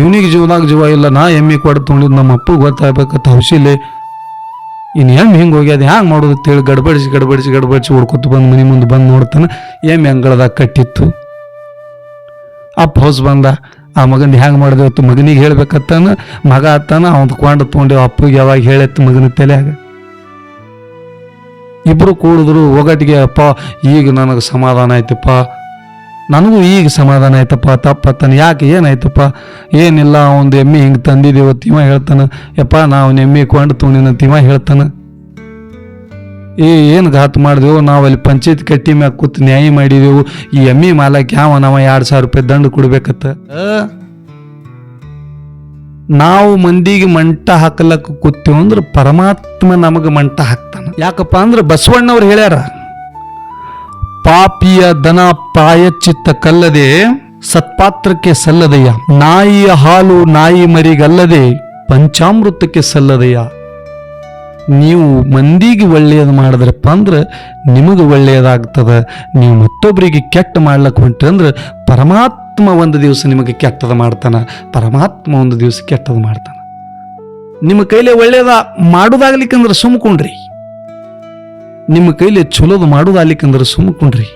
ಇವನಿಗೆ ಜೀವದಾಗ ಜೀವ ಇಲ್ಲ, ನಾ ಎಮ್ಮೆ ಕೊಡ್ ತೊಗೊಂಡಿದ್ದು ನಮ್ಮ ಅಪ್ಪಗೆ ಗೊತ್ತಾಗಬೇಕು ಹೌಸಿಲೆ ಇನ್ನು ಎಮ್ಮೆ ಹಿಂಗೆ ಹೋಗ್ಯದ ಹ್ಯಾಂಗೆ ಮಾಡೋದು ಅಂತೇಳಿ ಗಡ್ಬಡಿಸಿ ಗಡ್ಬಡಿಸಿ ಗಡ್ಬಡಿಸಿ ಹೊಡ್ಕೊತ ಬಂದು ಮನೆ ಮುಂದೆ ಬಂದು ನೋಡ್ತಾನೆ. ಎಮ್ಮೆ ಅಂಗಳದಾಗ ಕಟ್ಟಿತ್ತು. ಅಪ್ಪ ಹೊಸ ಬಂದ. ಆ ಮಗನ ಹ್ಯಾಂಗೆ ಮಾಡಿದೆವತ್ತು ಮಗನಿಗೆ ಹೇಳ್ಬೇಕತ್ತಾನ ಮಗ ಆತಾನ, ಅವ್ನು ಕೊಂಡು ತೊಗೊಂಡೇವು ಅಪ್ಪಗೆ ಯಾವಾಗ ಹೇಳತ್ತು ಮಗನ ತಲೆಯಾಗ. ಇಬ್ಬರು ಕೂಡಿದ್ರು ಒಗಟಿಗೆ ಅಪ್ಪ, ಈಗ ನನಗೆ ಸಮಾಧಾನ ಆಯ್ತಪ್ಪ. ನನಗೂ ಈಗ ಸಮಾಧಾನ ಆಯ್ತಪ್ಪ ತಪ್ಪತ್ತಾನೆ ಯಾಕೆ ಏನಾಯ್ತಪ್ಪ? ಏನಿಲ್ಲ ಒಂದು ಎಮ್ಮೆ ಹಿಂಗೆ ತಂದಿದ್ದೇವ ತಿಮ್ಮ ಹೇಳ್ತಾನೆ. ಯಪ್ಪ ನಾವು ಎಮ್ಮೆ ಕೊಂಡು ತೊಗೊಂಡಿನ ತಿಮ್ಮ ಹೇಳ್ತಾನೆ. ಏ ಏನು ಘಾತ್ ಮಾಡಿದೆವು? ನಾವು ಅಲ್ಲಿ ಪಂಚಾಯತ್ ಕಟ್ಟಿ ಮ್ಯಾಗ ಕೂತು ನ್ಯಾಯ ಮಾಡಿದೆವು. ಈ ಎಮ್ಮೆ ಮಾಲಕ್ಕೆ ಯಾವ ನಾವು ಎರಡು ಸಾವಿರ ರೂಪಾಯಿ ದಂಡ ಕೊಡ್ಬೇಕತ್ತ? ನಾವು ಮಂದಿಗೆ ಮಂಟ ಹಾಕಲಕ್ಕ ಕೂತೇವು ಅಂದ್ರೆ ಪರಮಾತ್ಮ ನಮಗೆ ಮಂಟ ಹಾಕ್ತಾನೆ. ಯಾಕಪ್ಪ ಅಂದ್ರೆ ಬಸವಣ್ಣವ್ರು ಹೇಳ್ಯಾರ ಪಾಪಿಯ ದನ ಪ್ರಾಯಚಿತ್ತ ಕಲ್ಲದೆ ಸತ್ಪಾತ್ರಕ್ಕೆ ಸಲ್ಲದೆಯ? ನಾಯಿಯ ಹಾಲು ನಾಯಿ ಮರಿಗಲ್ಲದೆ ಪಂಚಾಮೃತಕ್ಕೆ ಸಲ್ಲದೆಯ? ನೀವು ಮಂದಿಗೆ ಒಳ್ಳೆಯದು ಮಾಡಿದ್ರಪ್ಪ ಅಂದ್ರೆ ನಿಮಗೆ ಒಳ್ಳೆಯದಾಗ್ತದ. ನೀವು ಮತ್ತೊಬ್ಬರಿಗೆ ಕೆಟ್ಟ ಮಾಡ್ಲಕ್ಕೆ ಹೊಂಟ್ರೆ ಅಂದ್ರೆ ಪರಮಾತ್ಮ ಒಂದು ದಿವಸ ನಿಮಗೆ ಕೆಟ್ಟದ ಮಾಡ್ತಾನ. ಪರಮಾತ್ಮ ಒಂದು ದಿವಸ ಕೆಟ್ಟದ ಮಾಡ್ತಾನ. ನಿಮ್ಮ ಕೈಲೇ ಒಳ್ಳೆಯದ ಮಾಡೋದಾಗ್ಲಿಕ್ಕಂದ್ರೆ ಸುಮ್ಕೊಂಡ್ರಿ. ನಿಮ್ಮ ಕೈಲಿ ಚಲೋದು ಮಾಡೋದಾಗ್ಲಿಕ್ಕಂದ್ರೆ ಸುಮ್ಕೊಂಡ್ರಿ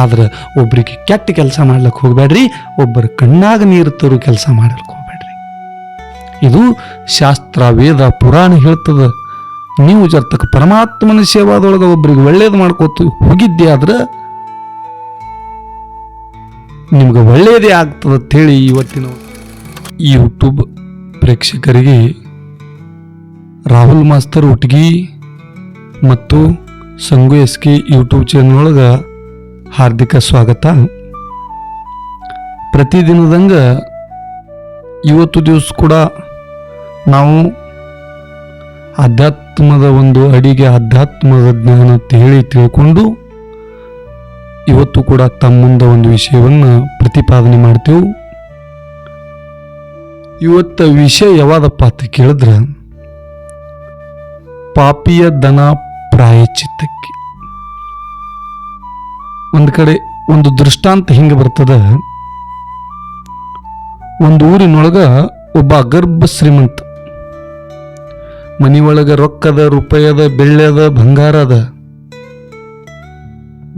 ಆದ್ರೆ ಒಬ್ರಿಗೆ ಕೆಟ್ಟ ಕೆಲಸ ಮಾಡ್ಲಿಕ್ಕೆ ಹೋಗ್ಬೇಡ್ರಿ, ಒಬ್ಬರ ಕಣ್ಣಾಗ ನೀರು ತರೋ ಕೆಲಸ ಮಾಡಲಿಕ್ಕೆ ಹೋಗ್ಬೇಡ್ರಿ. ಇದು ಶಾಸ್ತ್ರ, ವೇದ, ಪುರಾಣ ಹೇಳ್ತದ. ನೀವು ಜರ್ತಕ ಪರಮಾತ್ಮನ ಸೇವಾದೊಳಗೆ ಒಬ್ರಿಗೆ ಒಳ್ಳೇದು ಮಾಡ್ಕೋತ ಹೋಗಿದ್ದೆ ಆದ್ರೆ ನಿಮ್ಗೆ ಒಳ್ಳೆಯದೇ ಆಗ್ತದೆ ಅಂತೇಳಿ ಇವತ್ತಿನ ಯೂಟ್ಯೂಬ್ ಪ್ರೇಕ್ಷಕರಿಗೆ ರಾಹುಲ್ ಮಾಸ್ತರ್ ಒಟ್ಟಿಗೆ ಮತ್ತು Sangu S K YouTube channel ಒಳಗೆ ಹಾರ್ದಿಕ ಸ್ವಾಗತ. ಪ್ರತಿದಿನದಂಗ ಇವತ್ತು ದಿವಸ ಕೂಡ ನಾವು ಆಧ್ಯಾತ್ಮದ ಒಂದು ಅಡಿಗೆ ಆಧ್ಯಾತ್ಮದ ಜ್ಞಾನ ಅಂತ ಹೇಳಿ ತಿಳ್ಕೊಂಡು ಇವತ್ತು ಕೂಡ ತಮ್ಮ ಒಂದು ವಿಷಯವನ್ನು ಪ್ರತಿಪಾದನೆ ಮಾಡ್ತೇವೆ. ಇವತ್ತ ವಿಷಯ ಯಾವಾದಪ್ಪ ಅಂತ ಕೇಳಿದ್ರೆ, ಪಾಪಿಯ ದನ ಪ್ರಾಯಚಿತ್ತಕ್ಕೆ ಒಂದು ಕಡೆ ಒಂದು ದೃಷ್ಟಾಂತ ಹಿಂಗೆ ಬರ್ತದ. ಒಂದು ಊರಿನೊಳಗ ಒಬ್ಬ ಅಗರ್ಭ ಶ್ರೀಮಂತ. ಮನಿಯೊಳಗ ರೊಕ್ಕದ, ರೂಪಾಯದ ಬೆಳ್ಳೆದ ಬಂಗಾರದ.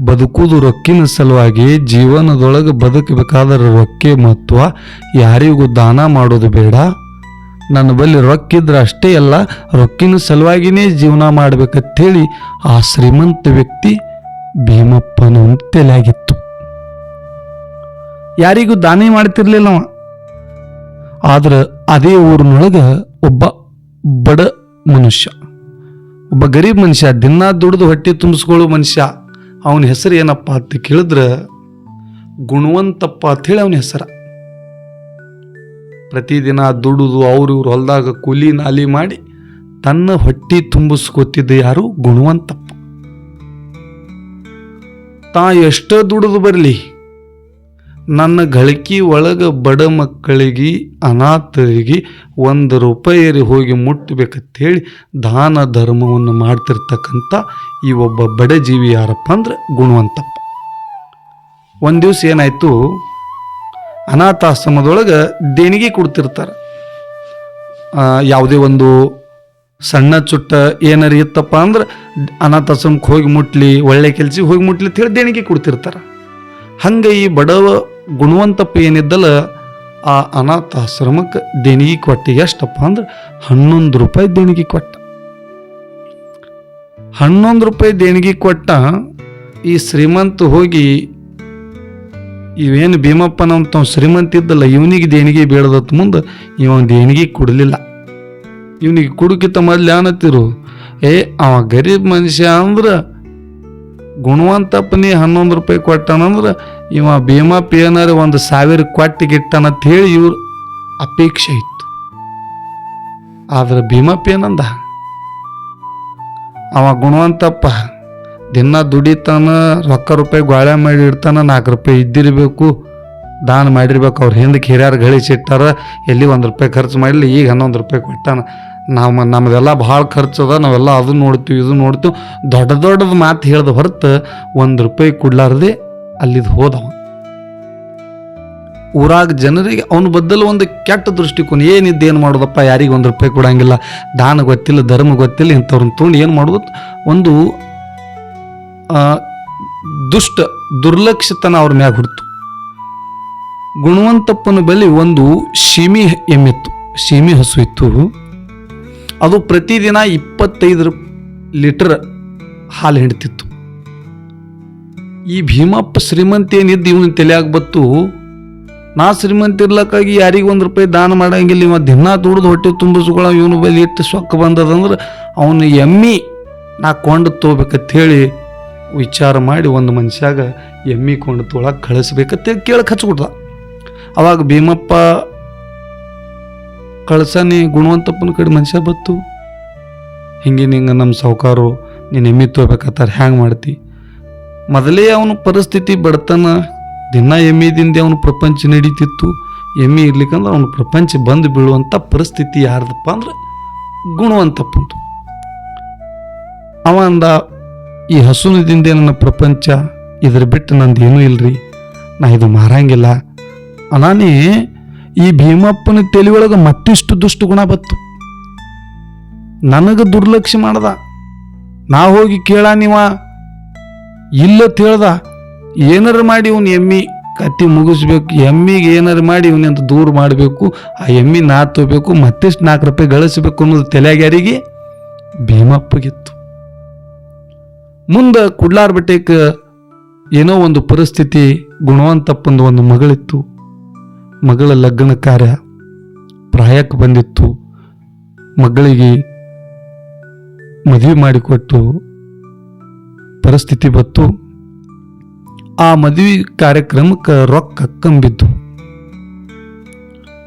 ಬದುಕುವುದು ರೊಕ್ಕಿನ ಸಲುವಾಗಿ ಜೀವನದೊಳಗೆ ಬದುಕಬೇಕಾದರೆ ರೊಕ್ಕೆ ಮಹತ್ವ ಯಾರಿಗೂ ದಾನ ಮಾಡೋದು ಬೇಡ. ನನ್ನ ಬಳಿ ರೊಕ್ಕಿದ್ರೆ ಅಷ್ಟೇ ಅಲ್ಲ, ರೊಕ್ಕಿನ ಸಲುವಾಗಿನೇ ಜೀವನ ಮಾಡಬೇಕಂತೇಳಿ ಆ ಶ್ರೀಮಂತ ವ್ಯಕ್ತಿ ಭೀಮಪ್ಪನ ತಲೆಯಾಗಿತ್ತು. ಯಾರಿಗೂ ದಾನಿ ಮಾಡ್ತಿರ್ಲಿಲ್ಲ ಅವ. ಆದ್ರೆ ಅದೇ ಊರಿನೊಳಗ ಒಬ್ಬ ಬಡ ಮನುಷ್ಯ. ಒಬ್ಬ ಗರೀಬ್ ಮನುಷ್ಯ, ದಿನ ದುಡಿದು ಹೊಟ್ಟೆ ತುಂಬಿಸ್ಕೊಳ್ಳೋ ಮನುಷ್ಯ, ಅವನ ಹೆಸರು ಏನಪ್ಪ ಅಂತ ಕೇಳಿದ್ರೆ ಗುಣವಂತಪ್ಪ ಅಂತೇಳಿ ಅವನ ಹೆಸರ. ಪ್ರತಿದಿನ ದುಡಿದು ಅವ್ರು ಇವ್ರು ಹೊಲದಾಗ ಕೂಲಿ ನಾಲಿ ಮಾಡಿ ತನ್ನ ಹೊಟ್ಟಿ ತುಂಬಿಸ್ಕೊತಿದ್ದ ಯಾರು? ಗುಣವಂತಪ್ಪ. ತಾ ಎಷ್ಟೋ ದುಡಿದು ಬರಲಿ? ನನ್ನ ಗಳಿಕೆ ಒಳಗೆ ಬಡ ಮಕ್ಕಳಿಗೆ, ಅನಾಥರಿಗೆ ಒಂದು ರೂಪಾಯಿ ಹೋಗಿ ಮುಟ್ಟಬೇಕಂತೇಳಿ ದಾನ ಧರ್ಮವನ್ನು ಮಾಡ್ತಿರ್ತಕ್ಕಂಥ ಈ ಒಬ್ಬ ಬಡ ಜೀವಿ ಯಾರಪ್ಪ ಅಂದ್ರೆ ಗುಣವಂತಪ್ಪ. ಒಂದು ದಿವಸ ಏನಾಯ್ತು? ಅನಾಥಾಶ್ರಮದೊಳಗೆ ದೇಣಿಗೆ ಕೊಡ್ತಿರ್ತಾರೆ. ಯಾವುದೇ ಒಂದು ಸಣ್ಣ ಚುಟ್ಟ ಏನಾರು ಇತ್ತಪ್ಪ ಅಂದ್ರೆ ಅನಾಥಾಶ್ರಮಕ್ಕೆ ಹೋಗಿ ಮುಟ್ಲಿ, ಒಳ್ಳೆ ಕೆಲ್ಸಕ್ಕೆ ಹೋಗಿ ಮುಟ್ಲಿ ಅಂತ ಹೇಳಿ ದೇಣಿಗೆ ಕೊಡ್ತಿರ್ತಾರೆ. ಹಂಗೆ ಈ ಬಡವ ಗುಣವಂತಪ್ಪ ಏನಿದ್ದಲ್ಲ, ಆ ಅನಾಥಾಶ್ರಮಕ್ಕೆ ದೇಣಿಗೆ ಕೊಟ್ಟ ಎಷ್ಟಪ್ಪ ಅಂದ್ರೆ ಹನ್ನೊಂದು ರೂಪಾಯಿ ದೇಣಿಗೆ ಕೊಟ್ಟ. ಹನ್ನೊಂದು ರೂಪಾಯಿ ದೇಣಿಗೆ ಕೊಟ್ಟ, ಈ ಶ್ರೀಮಂತ ಹೋಗಿ ಇವೇನು ಭೀಮಪ್ಪನಂತ ಶ್ರೀಮಂತ ಇದ್ದಲ್ಲ, ಇವನಿಗೆ ದೇಣಿಗೆ ಬೇಡದತ್ ಮುಂದೆ ಇವ ದೇಣಿಗೆ ಕೊಡಲಿಲ್ಲ. ಇವನಿಗೆ ಕುಡುಕಿತ ಮೊದ್ಲು ಏನತ್ತಿರು ಏ, ಅವ ಗರೀಬ್ ಮನುಷ್ಯ ಅಂದ್ರೆ ಗುಣವಂತಪ್ಪನಿ ಹನ್ನೊಂದು ರೂಪಾಯಿ ಕೊಟ್ಟಾನಂದ್ರೆ ಇವ ಭೀಮಪ್ಪ ಏನಾರ ಒಂದು ಸಾವಿರ ಅಂತ ಹೇಳಿ ಇವ್ರ ಅಪೇಕ್ಷೆ ಇತ್ತು. ಆದ್ರೆ ಭೀಮಪ್ಪ ಏನಂದ? ಅವ ಗುಣವಂತಪ್ಪ ದಿನ ದುಡಿತಾನ, ರೊಕ್ಕ ರೂಪಾಯಿ ಗೋಳೆ ಮಾಡಿ ಇಡ್ತಾನ ನಾಲ್ಕು ರೂಪಾಯಿ ಇದ್ದಿರಬೇಕು, ದಾನ ಮಾಡಿರ್ಬೇಕು. ಅವ್ರು ಹಿಂದಕ್ಕೆ ಹಿರಿಯರು ಗಳಿಸಿಟ್ಟಾರ ಎಲ್ಲಿ ಒಂದು ರೂಪಾಯಿ ಖರ್ಚು ಮಾಡಲಿ ಈಗ ಹನ್ನೊಂದು ರೂಪಾಯಿ ಕೊಟ್ಟಾನ. ನಾವು ನಮ್ಮದೆಲ್ಲ ಭಾಳ ಖರ್ಚು ಅದ, ನಾವೆಲ್ಲ ಅದು ನೋಡ್ತೀವಿ, ಇದು ನೋಡ್ತೀವಿ. ದೊಡ್ಡ ದೊಡ್ಡದು ಮಾತು ಹೇಳ್ದ ಹೊರತು ಒಂದು ರೂಪಾಯಿ ಕೊಡ್ಲಾರ್ದೆ ಅಲ್ಲಿದ್ದು ಹೋದವ. ಊರಾಗ ಜನರಿಗೆ ಅವನ ಬದಲು ಒಂದು ಕೆಟ್ಟ ದೃಷ್ಟಿಕೋನ ಏನಿದ್ದು ಏನು ಮಾಡೋದಪ್ಪ, ಯಾರಿಗೆ ಒಂದು ರೂಪಾಯಿ ಕೊಡೋಂಗಿಲ್ಲ, ದಾನ ಗೊತ್ತಿಲ್ಲ, ಧರ್ಮ ಗೊತ್ತಿಲ್ಲ ಇಂಥವ್ರನ್ನ ತೊಗೊಂಡು ಏನು ಮಾಡೋದು? ಒಂದು ದುಷ್ಟ ದುರ್ಲಕ್ಷತನ ಅವ್ರ ಮ್ಯಾಗ ಹುಡ್ತು. ಗುಣವಂತಪ್ಪನ ಬಳಿ ಒಂದು ಶೀಮಿ ಎಮ್ಮಿತ್ತು. ಶೀಮಿ ಹಸು ಇತ್ತು. ಅದು ಪ್ರತಿದಿನ ಇಪ್ಪತ್ತೈದು ಲೀಟರ್ ಹಾಲು ಹಿಡ್ತಿತ್ತು. ಈ ಭೀಮಪ್ಪ ಶ್ರೀಮಂತ ಏನಿದ್ದು ಇವನು ತಲೆಯಾಗ ಬತ್ತು, ನಾ ಶ್ರೀಮಂತ ಇರ್ಲಕ್ಕಾಗಿ ಯಾರಿಗೆ ಒಂದು ರೂಪಾಯಿ ದಾನ ಮಾಡಂಗಿಲ್ಲ, ಇವ ದಿನ ದುಡ್ದು ಹೊಟ್ಟೆ ತುಂಬಿಸ್ಕೊಳ ಇವನು ಬಲಿ ಇಟ್ಟು ಸೊಕ್ಕ ಬಂದದಂದ್ರೆ, ಅವನು ಎಮ್ಮಿ ನಾ ಕೊಂಡು ತೋಬೇಕಂತ ಹೇಳಿ ವಿಚಾರ ಮಾಡಿ ಒಂದು ಮನುಷ್ಯಾಗ ಎಮ್ಮಿ ಕೊಂಡು ತೊಳಕ್ಕೆ ಕಳಿಸ್ಬೇಕಂತ ಕೇಳಕ್ಕೆ ಹಚ್ಕೊಟ್ದ ಅವಾಗ ಭೀಮಪ್ಪ, ಕಳ್ಸನಿ ಗುಣವಂತಪ್ಪನ ಕಡೆ ಮನುಷ್ಯ ಬತ್ತು ಹಿಂಗೆ ನಿಂಗೆ ನಮ್ಮ ಸಾವುಕಾರು ನೀನು ಎಮ್ಮಿ ತಗೋಬೇಕತ್ತಾರ ಹ್ಯಾಂಗೆ ಮಾಡ್ತಿ? ಮೊದಲೇ ಅವನ ಪರಿಸ್ಥಿತಿ ಬಡತನ, ದಿನ ಎಮ್ಮಿದಿಂದ ಅವನು ಪ್ರಪಂಚ ನಡೀತಿತ್ತು. ಎಮ್ಮಿ ಇರ್ಲಿಕ್ಕಂದ್ರೆ ಅವನು ಪ್ರಪಂಚ ಬಂದು ಬೀಳುವಂಥ ಪರಿಸ್ಥಿತಿ ಯಾರ್ದಪ್ಪ ಅಂದ್ರೆ ಗುಣವಂತಪ್ಪಂತು ಅವ ಈ ಹಸುನದಿಂದ ನನ್ನ ಪ್ರಪಂಚ, ಇದ್ರ ಬಿಟ್ಟು ನಂದು ಏನೂ ಇಲ್ರಿ. ನಾ ಇದು ಮಾರಂಗಿಲ್ಲ. ಅನಾನೇ ಈ ಭೀಮಪ್ಪನ ತಲೆ ಒಳಗೆ ಮತ್ತಿಷ್ಟು ದುಷ್ಟು ಗುಣ ಬತ್ತು. ನನಗೆ ದುರ್ಲಕ್ಷ್ಯ ಮಾಡ್ದ. ನಾ ಹೋಗಿ ಕೇಳ ನೀವ. ಇಲ್ಲತ್ ಹೇಳ್ದ, ಏನಾರ ಮಾಡಿ ಇವನು ಎಮ್ಮಿ, ಕತ್ತಿ ಮುಗಿಸ್ಬೇಕು, ಎಮ್ಮಿಗೆ ಏನಾರ ಮಾಡಿ ಇವನಿಂದ ದೂರ ಮಾಡಬೇಕು, ಆ ಎಮ್ಮಿ ನಾ ತಗೋಬೇಕು ಮತ್ತಿಷ್ಟು ನಾಲ್ಕು ರೂಪಾಯಿ ಗಳಿಸ್ಬೇಕು ಅನ್ನೋದು ತಲೆಗ್ಯಾರಿಗೆ ಭೀಮಪ್ಪಗಿತ್ತು. ಮುಂದೆ ಕುಡ್ಲಾರ್ ಬೆಟ್ಟಕ್ಕೆ ಏನೋ ಒಂದು ಪರಿಸ್ಥಿತಿ ಗುಣವಂತಪ್ಪಂದು ಒಂದು ಮಗಳಿತ್ತು. ಮಗಳ ಲಗ್ನ ಕಾರ್ಯ ಪ್ರಾಯಕ್ಕೆ ಬಂದಿತ್ತು. ಮಗಳಿಗೆ ಮದುವೆ ಮಾಡಿಕೊಟ್ಟು ಪರಿಸ್ಥಿತಿ ಬತ್ತು ಆ ಮದುವೆ ಕಾರ್ಯಕ್ರಮಕ್ಕೆ ರೊಕ್ಕ ಕಂಬಿದ್ದು.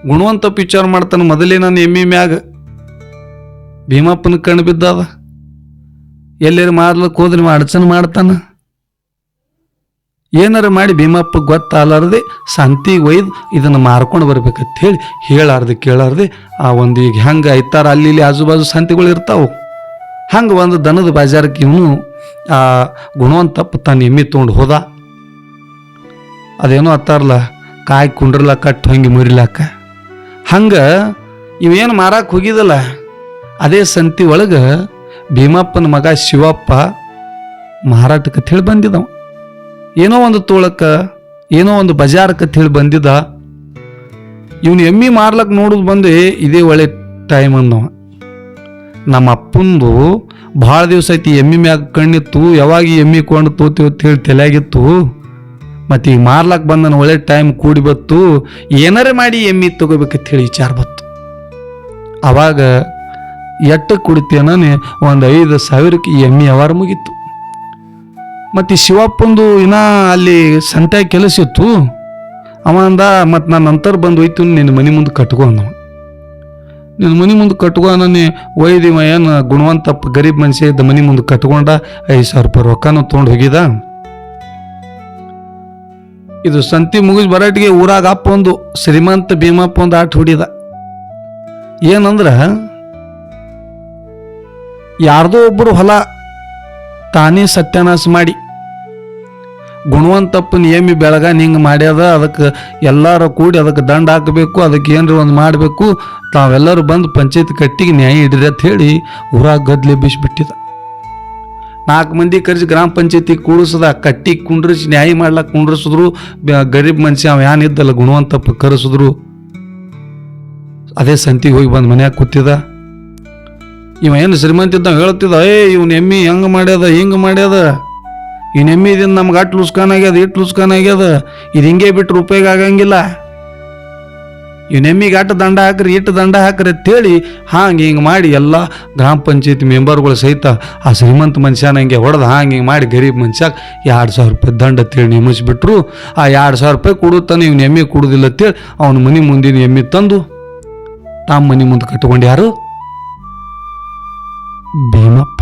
ಗುಣವಂತಪ್ಪ ವಿಚಾರ ಮಾಡ್ತಾನೆ, ಮೊದಲೇ ನಾನು ಎಮ್ಮಿ ಮ್ಯಾಗ ಭೀಮಪ್ಪನ ಕಣ್ಣು ಬಿದ್ದದ ಎಲ್ಲಾರು ಮಾಡ್ಲಕ್ಕೆ ಹೋದ್ರೆ ಮಾಡಚನ್ ಮಾಡ್ತಾನ? ಏನಾರು ಮಾಡಿ ಭೀಮಪ್ಪ ಗೊತ್ತಾಲಾರದೆ ಸಂತಿಗೆ ಒಯ್ದು ಇದನ್ನು ಮಾರ್ಕೊಂಡು ಬರ್ಬೇಕಂತ ಹೇಳಿ ಹೇಳಾರ್ದೆ ಕೇಳಾರ್ದೆ, ಆ ಒಂದು ಈಗ ಹೆಂಗೆ ಐತಾರ ಅಲ್ಲಿ ಇಲ್ಲಿ ಆಜು ಬಾಜು ಸಂತಿಗಳು ಇರ್ತಾವು. ಹಂಗೆ ಒಂದು ದನದ ಬಾಜಾರಕ್ಕೆ ಇವನು, ಆ ಗುಣವಂತಪ್ಪ ತನ್ನ ಎಮ್ಮಿ ತೊಗೊಂಡು ಹೋದ. ಅದೇನೋ ಅತ್ತಾರಲ್ಲ ಕಾಯಿ ಕುಂಡ್ರಲಾಕ ಕಟ್ಟು ಹಂಗೆ ಮುರಿಲಾಕ. ಹಂಗೆ ಇವೇನು ಮಾರಕ್ಕೆ ಹೋಗಿದಲ್ಲ, ಅದೇ ಸಂತಿ ಒಳಗೆ ಭೀಮಪ್ಪನ ಮಗ ಶಿವಪ್ಪ ಮಾರಾಟಕ್ಕೆ ತಿಳಿ ಬಂದಿದ್ದವ ಏನೋ ಒಂದು ತೋಳಕ್ಕ, ಏನೋ ಒಂದು ಬಜಾರಕ್ಕೆ ತಿಳಿ ಬಂದಿದ್ದ ಇವನು ಎಮ್ಮಿ ಮಾರ್ಲಕ್ಕೆ ನೋಡೋದು ಬಂದು ಇದೇ ಒಳ್ಳೆ ಟೈಮ್ ಅಂದವ. ನಮ್ಮ ಅಪ್ಪಂದು ಭಾಳ ದಿವಸ ಐತಿ ಎಮ್ಮಿ ಮ್ಯಾಗ ಕಣ್ಣಿತ್ತು, ಯಾವಾಗ ಎಮ್ಮಿ ಕೊಂಡು ತೋತಿ ಅಂತ ಹೇಳಿ ತಲೆಯಾಗಿತ್ತು. ಮತ್ತು ಈಗ ಮಾರ್ಲಕ್ಕೆ ಬಂದನ ಒಳ್ಳೆ ಟೈಮ್ ಕೂಡಿ ಬತ್ತು, ಏನಾರೇ ಮಾಡಿ ಎಮ್ಮಿ ತಗೋಬೇಕಂತ ಹೇಳಿ ವಿಚಾರ ಬತ್ತು ಅವಾಗ ಎಟ್ಟು ಕುಡಿತೇನೇ ಒಂದು ಐದು ಸಾವಿರಕ್ಕೆ ಎಮ್ಮೆ ಅವಾರ ವ್ಯವಹಾರ ಮುಗೀತು. ಮತ್ತು ಶಿವಪ್ಪಂದು ಇನ್ನ ಅಲ್ಲಿ ಸಂತೆ ಕೆಲಸ ಇತ್ತು. ಅವ ಅಂದ ಮತ್ತು ನಾನು ನಂತರ ಬಂದು ಹೋಯ್ತು, ನಿನ್ನ ಮನೆ ಮುಂದೆ ಕಟ್ಕೊ ಅಂದವ ನಿನ್ನ ಮನೆ ಮುಂದೆ ಕಟ್ಕೊ ಅನ್ನೇ ಒಯ್ದಿವ ಏನು ಗುಣವಂತಪ್ಪ ಗರೀಬ್ ಮನುಷ್ಯ ಇದ್ದ ಮನೆ ಮುಂದೆ ಕಟ್ಕೊಂಡ ಐದು ಸಾವಿರ ರೂಪಾಯಿ ರೊಕ್ಕನೂ ತೊಗೊಂಡು ಹೋಗಿದ. ಇದು ಸಂತಿ ಮುಗಿಸ್ ಬರಾಟಿಗೆ ಊರಾಗ ಅಪ್ಪ ಒಂದು ಶ್ರೀಮಂತ ಭೀಮಪ್ಪ ಒಂದು ಆಟ ಹೊಡಿದ. ಏನಂದ್ರ ಯಾರ್ದೋ ಒಬ್ಬರು ಹೊಲ ತಾನೇ ಸತ್ಯಾನಾಶ ಮಾಡಿ. ಗುಣವಂತಪ್ಪ ನಿಯಮಿ ಬೆಳಗ ನಿಂಗೆ ಮಾಡ್ಯದ, ಅದಕ್ಕೆ ಎಲ್ಲರೂ ಕೂಡಿ ಅದಕ್ಕೆ ದಂಡ ಹಾಕಬೇಕು, ಅದಕ್ಕೆ ಏನ್ರಿ ಒಂದು ಮಾಡಬೇಕು, ತಾವೆಲ್ಲರೂ ಬಂದು ಪಂಚಾಯತ್ ಕಟ್ಟಿಗೆ ನ್ಯಾಯ ಹಿಡಿರಿ ಅಂತ ಹೇಳಿ ಊರಾಗ ಗದ್ಲೆ ಬಿಟ್ಟಿದ. ನಾಲ್ಕು ಮಂದಿ ಕರೆಸಿ ಗ್ರಾಮ ಪಂಚಾಯತಿ ಕೂಡಿಸದ, ಕಟ್ಟಿ ಕುಂಡ್ರಿಸಿ ನ್ಯಾಯ ಮಾಡ್ಲಕ್ಕೆ ಕುಂಡ್ರಿಸಿದ್ರು ಗರೀಬ್ ಮನುಷ್ಯ ಅವ ಏನಿದ್ದಲ್ಲ ಗುಣವಂತಪ್ಪ ಕರೆಸಿದ್ರು. ಅದೇ ಸಂತಿಗೆ ಹೋಗಿ ಬಂದು ಮನ್ಯಾಗ ಕೂತಿದ. ಇವ ಏನು ಶ್ರೀಮಂತ ಇದ್ದಂಗೆ ಹೇಳ್ತಿದ್ದ, ಏ, ಇವ್ನ ಎಮ್ಮಿ ಹೆಂಗೆ ಮಾಡ್ಯದ, ಹಿಂಗೆ ಮಾಡ್ಯದ? ಇವ್ನ ಎಮ್ಮಿ ಇದನ್ ನಮ್ಗೆ ಅಟ್ ಲುಸ್ಕಾನ್ ಆಗ್ಯದ, ಇಟ್ ಲುಸ್ಕಾನ್ ಆಗ್ಯದ, ಇದು ಹಿಂಗೆ ಬಿಟ್ಟರೆ ಉಪಯೋಗ ಆಗಂಗಿಲ್ಲ. ಇವ್ನ ಎಮ್ಮಿಗೆ ಅಟ್ ದಂಡ ಹಾಕ್ರಿ ಇಟ್ಟು ದಂಡ ಹಾಕ್ರಿ ಅಂತೇಳಿ ಹಾಂಗ ಹಿಂಗೆ ಮಾಡಿ ಎಲ್ಲ ಗ್ರಾಮ ಪಂಚಾಯತಿ ಮೆಂಬರ್ಗಳು ಸಹಿತ ಆ ಶ್ರೀಮಂತ ಮನುಷ್ಯನ ಹಂಗೆ ಹೊಡೆದು ಹಾಂಗ ಹಿಂಗೆ ಮಾಡಿ ಗರೀಬ್ ಮನುಷ್ಯ ಎರಡು ಸಾವಿರ ರೂಪಾಯಿ ದಂಡ ಅಂತೇಳಿ ನೇಮಿಸ್ಬಿಟ್ರು. ಆ ಎರಡು ಸಾವಿರ ರೂಪಾಯಿ ಕೊಡುತ್ತಾನೆ, ಇವ್ನ ಎಮ್ಮೆ ಕೊಡುದಿಲ್ಲ ಅಂತೇಳಿ ಅವನ ಮನೆ ಮುಂದಿನ ಎಮ್ಮಿ ತಂದು ತಮ್ಮ ಮನೆ ಮುಂದೆ ಕಟ್ಕೊಂಡು ಯಾರು? ಭೀಮಪ್ಪ.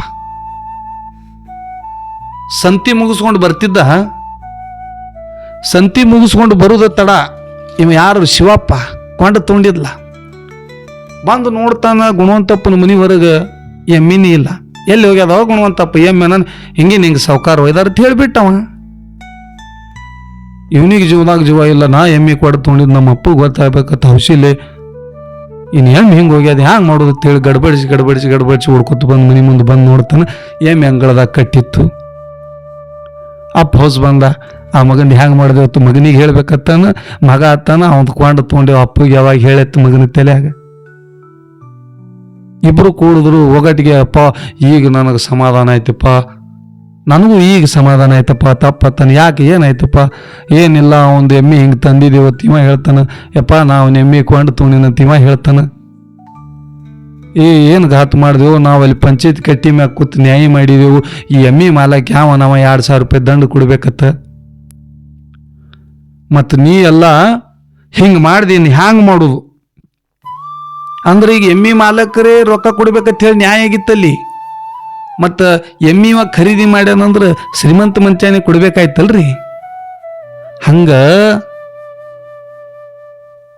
ಸಂತಿ ಮುಗಿಸ್ಕೊಂಡು ಬರ್ತಿದ್ದ? ಸಂತಿ ಮುಗಿಸ್ಕೊಂಡು ಬರುದ ತಡ ಇವ ಯಾರು? ಶಿವಪ್ಪ. ಕೊಂಡ ತೊಂಡಿದ್ಲ. ಬಂದು ನೋಡ್ತಾನ ಗುಣವಂತಪ್ಪನ ಮನೆ ಎಮ್ಮಿನಿ ಇಲ್ಲ. ಎಲ್ಲಿ ಹೋಗ್ಯದವ ಗುಣವಂತಪ್ಪ, ಎಮ್ಮೆ ನಾನು ಹಿಂಗೆ ನಿಂಗೆ ಸಾವುಕಾರ ಒಯ್ದಾರ ಅಂತ ಹೇಳಿಬಿಟ್ಟವ. ಇವನಿಗೆ ಜೀವನಾಗ ಜೀವ ಇಲ್ಲ, ನಾ ಎಮ್ಮಿ ಕೊಟ್ಟು ತೊಗೊಂಡಿದ್ದು ನಮ್ಮ ಅಪ್ಪಗೆ ಗೊತ್ತಾಗಬೇಕಂತ ಹೌಸಿಲೆ ಇನ್ನು ಎಮ್ಮೆ ಹಿಂಗೆ ಹೋಗ್ಯದ ಹ್ಯಾಂಗೆ ಮಾಡೋದು ತಿಳಿ ಗಡ್ಬಡಿಸಿ ಗಡ್ಬಡಿಸಿ ಗಡ್ಬಡಿಸಿ ಹೊಡ್ಕೊತ ಬಂದು ಮನೆ ಮುಂದೆ ಬಂದು ನೋಡ್ತಾನೆ. ಎಮ್ಮೆ ಅಂಗಳದಾಗ ಕಟ್ಟಿತ್ತು. ಅಪ್ಪ ಹೊಸ ಬಂದ. ಆ ಮಗನ ಹ್ಯಾಂಗೆ ಮಾಡಿದೆವತ್ತು ಮಗನಿಗೆ ಹೇಳ್ಬೇಕತ್ತಾನ ಮಗ ಆತಾನ ಅವ್ನು ಕೊಂಡು ತೊಗೊಂಡೇವು. ಅಪ್ಪಗೆ ಯಾವಾಗ ಹೇಳತ್ತು ಮಗನ ತಲೆಯಾಗ. ಇಬ್ರು ಕೂಡಿದ್ರು, ಒಗಟಿಗೆ ಅಪ್ಪ, ಈಗ ನನಗೆ ಸಮಾಧಾನ ಆಯ್ತಪ್ಪ. ನನಗೂ ಈಗ ಸಮಾಧಾನ ಆಯ್ತಪ್ಪ, ತಪ್ಪತ್ತಾನೆ. ಯಾಕೆ ಏನಾಯ್ತಪ್ಪ? ಏನಿಲ್ಲ, ಒಂದು ಎಮ್ಮೆ ಹಿಂಗೆ ತಂದಿದ್ದೇವ ತಿಮ್ಮ ಹೇಳ್ತಾನೆ, ಯಪ್ಪ, ನಾವು ಎಮ್ಮೆ ಕೊಂಡು ತೊಗೊಂಡಿನ ತಿಮ್ಮ ಹೇಳ್ತಾನೆ. ಏ, ಏನು ಘಾತ್ ಮಾಡಿದೆವು ನಾವು ಅಲ್ಲಿ ಪಂಚಾಯತ್ ಕಟ್ಟಿ ಮ್ಯಾಗ ಕೂತು ನ್ಯಾಯ ಮಾಡಿದೆವು. ಈ ಎಮ್ಮೆ ಮಾಲಕ್ಕೆ ಯಾವ ನಾವು ಎರಡು ಸಾವಿರ ರೂಪಾಯಿ ದಂಡ ಕೊಡ್ಬೇಕತ್ತ? ಮತ್ತು ನೀ ಎಲ್ಲ ಹಿಂಗೆ ಮಾಡ್ದೀನಿ, ಹ್ಯಾಂಗೆ ಮಾಡೋದು? ಅಂದ್ರೆ ಈಗ ಎಮ್ಮಿ ಮಾಲಕರೇ ರೊಕ್ಕ ಕೊಡ್ಬೇಕಂತ ಹೇಳಿ ನ್ಯಾಯ ಆಗಿತ್ತಲ್ಲಿ? ಮತ್ತು ಎಮ್ಮಿವ ಖರೀದಿ ಮಾಡ್ಯಾನಂದ್ರೆ ಶ್ರೀಮಂತ ಮಂಚಾನೆ ಕೊಡ್ಬೇಕಾಯ್ತಲ್ರಿ? ಹಂಗ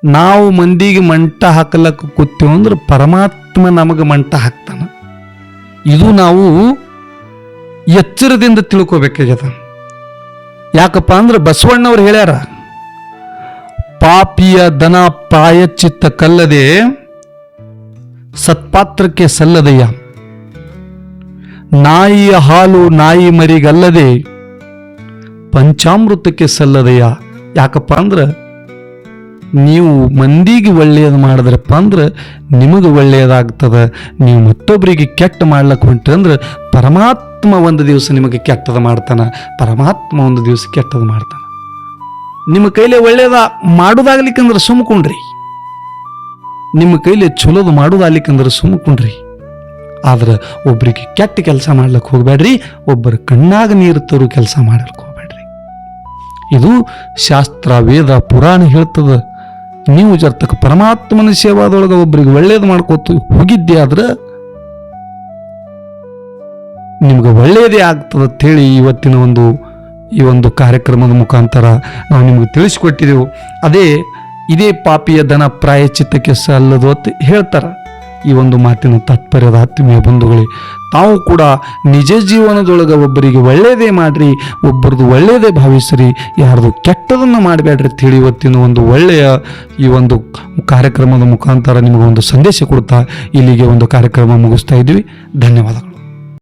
ನಾವು ಮಂದಿಗೆ ಮಂಟ ಹಾಕಲಕ್ಕ ಕೂತೀವಿ ಅಂದ್ರೆ ಪರಮಾತ್ಮ ನಮಗೆ ಮಂಟ ಹಾಕ್ತಾನ. ಇದು ನಾವು ಎಚ್ಚರದಿಂದ ತಿಳ್ಕೊಬೇಕಾಗ್ಯದ. ಯಾಕಪ್ಪ ಅಂದ್ರೆ ಬಸವಣ್ಣವ್ರು ಹೇಳ್ಯಾರ, ಪಾಪಿಯ ದನ ಪ್ರಾಯಚಿತ್ತ ಕಲ್ಲದೆ ಸತ್ಪಾತ್ರಕ್ಕೆ ಸಲ್ಲದಯ್ಯ. ನಾಯಿಯ ಹಾಲು ನಾಯಿ ಮರಿಗಲ್ಲದೆ ಪಂಚಾಮೃತಕ್ಕೆ ಸಲ್ಲದೆಯ. ಯಾಕಪ್ಪ ಅಂದ್ರೆ ನೀವು ಮಂದಿಗೆ ಒಳ್ಳೆಯದು ಮಾಡಿದ್ರಪ್ಪ ಅಂದ್ರೆ ನಿಮಗೆ ಒಳ್ಳೆಯದಾಗ್ತದ. ನೀವು ಮತ್ತೊಬ್ಬರಿಗೆ ಕೆಟ್ಟ ಮಾಡ್ಲಕ್ಕೆ ಹೊಂಟ್ರಿ ಅಂದ್ರೆ ಪರಮಾತ್ಮ ಒಂದು ದಿವಸ ನಿಮಗೆ ಕೆಟ್ಟದ ಮಾಡ್ತಾನೆ. ಪರಮಾತ್ಮ ಒಂದು ದಿವಸ ಕೆಟ್ಟದ ಮಾಡ್ತಾನೆ. ನಿಮ್ಮ ಕೈಲೇ ಒಳ್ಳೆಯದ ಮಾಡೋದಾಗ್ಲಿಕ್ಕಂದ್ರೆ ಸುಮ್ಕೊಂಡ್ರಿ. ನಿಮ್ಮ ಕೈಲಿ ಚಲೋದು ಮಾಡೋದಾಗ್ಲಿಕ್ಕಂದ್ರೆ ಸುಮ್ಕೊಂಡ್ರಿ. ಆದ್ರೆ ಒಬ್ರಿಗೆ ಕೆಟ್ಟ ಕೆಲಸ ಮಾಡ್ಲಿಕ್ಕೆ ಹೋಗ್ಬೇಡ್ರಿ, ಒಬ್ಬರ ಕಣ್ಣಾಗ ನೀರು ತರು ಕೆಲಸ ಮಾಡಲಿಕ್ಕೆ ಹೋಗ್ಬೇಡ್ರಿ. ಇದು ಶಾಸ್ತ್ರ, ವೇದ, ಪುರಾಣ ಹೇಳ್ತದ, ನೀವು ಜರ್ತಕ ಪರಮಾತ್ಮನ ಸೇವಾದೊಳಗೆ ಒಬ್ಬರಿಗೆ ಒಳ್ಳೇದು ಮಾಡ್ಕೋತ ಹೋಗಿದ್ದೆ ಆದ್ರೆ ನಿಮ್ಗೆ ಒಳ್ಳೆಯದೇ ಆಗ್ತದೆ ಅಂತೇಳಿ ಇವತ್ತಿನ ಒಂದು, ಈ ಒಂದು ಕಾರ್ಯಕ್ರಮದ ಮುಖಾಂತರ ನಾವು ನಿಮಗೆ ತಿಳಿಸ್ಕೊಟ್ಟಿದ್ದೆವು ಅದೇ, ಇದೇ ಪಾಪಿಯ ದನ ಪ್ರಾಯಚಿತ್ತಕ್ಕೆ ಸಲ್ಲದು ಅಂತ ಹೇಳ್ತಾರ. ಈ ಒಂದು ಮಾತಿನ ತಾತ್ಪರ್ಯದ ಆತ್ಮೀಯ ಬಂಧುಗಳೇ, ತಾವು ಕೂಡ ನಿಜ ಜೀವನದೊಳಗೆ ಒಬ್ಬರಿಗೆ ಒಳ್ಳೆಯದೇ ಮಾಡಿರಿ, ಒಬ್ಬರದು ಒಳ್ಳೆಯದೇ ಭಾವಿಸ್ರಿ, ಯಾರ್ದು ಕೆಟ್ಟದನ್ನು ಮಾಡಬೇಡ್ರಿ ತಿಳಿ ಇವತ್ತಿನ ಒಂದು ಒಳ್ಳೆಯ ಈ ಒಂದು ಕಾರ್ಯಕ್ರಮದ ಮುಖಾಂತರ ನಿಮಗೆ ಒಂದು ಸಂದೇಶ ಕೊಡ್ತಾ ಇಲ್ಲಿಗೆ ಒಂದು ಕಾರ್ಯಕ್ರಮ ಮುಗಿಸ್ತಾ ಇದ್ವಿ ಧನ್ಯವಾದಗಳು.